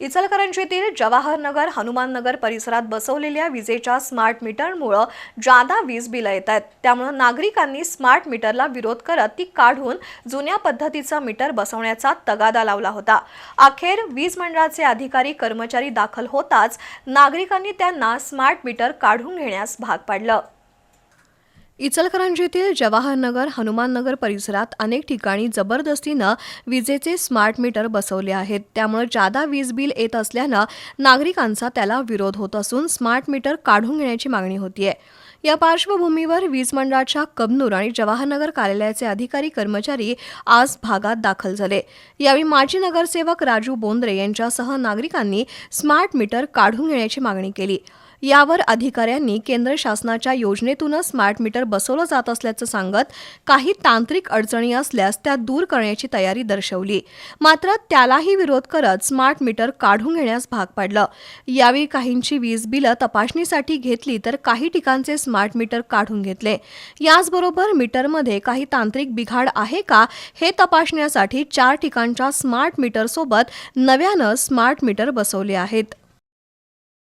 इचलकरंजीतील जवाहरनगर हनुमाननगर परिसरात बसवलेल्या विजेच्या स्मार्ट मीटरमुळं जादा वीज बिलं येत आहेत त्यामुळं नागरिकांनी स्मार्ट मीटरला विरोध करत ती काढून जुन्या पद्धतीचं मीटर बसवण्याचा तगादा लावला होता. अखेर वीज मंडळाचे अधिकारी कर्मचारी दाखल होताच नागरिकांनी त्यांना स्मार्ट मीटर काढून घेण्यास भाग पाडलं. इचलकरंजीतील जवाहरनगर हनुमाननगर परिसरात अनेक ठिकाणी जबरदस्तीनं विजेचे स्मार्ट मीटर बसवले आहेत. त्यामुळे जादा वीज बिल येत असल्यानं नागरिकांचा त्याला विरोध होत असून स्मार्ट मीटर काढून घेण्याची मागणी होतीये. या पार्श्वभूमीवर वीज मंडळाच्या कबनूर आणि जवाहरनगर कार्यालयाचे अधिकारी कर्मचारी आज भागात दाखल झाले. यावेळी माजी नगरसेवक राजू बोंद्रे यांच्यासह नागरिकांनी स्मार्ट मीटर काढून घेण्याची मागणी केली. यावर अधिकाऱ्यांनी केंद्र शासनाच्या योजनेतूनच स्मार्ट मीटर बसवलं जात असल्याचं सांगत काही तांत्रिक अडचणी असल्यास त्या दूर करण्याची तयारी दर्शवली. मात्र त्यालाही विरोध करत स्मार्ट मीटर काढून घेण्यास भाग पाडलं. यावेळी काहींची वीज बिलं तपासणीसाठी घेतली तर काही ठिकाणचे स्मार्ट मीटर काढून घेतले. याचबरोबर मीटरमध्ये काही तांत्रिक बिघाड आहे का हे तपासण्यासाठी चार ठिकाणच्या स्मार्ट मीटरसोबत नव्यानं स्मार्ट मीटर बसवले आहेत.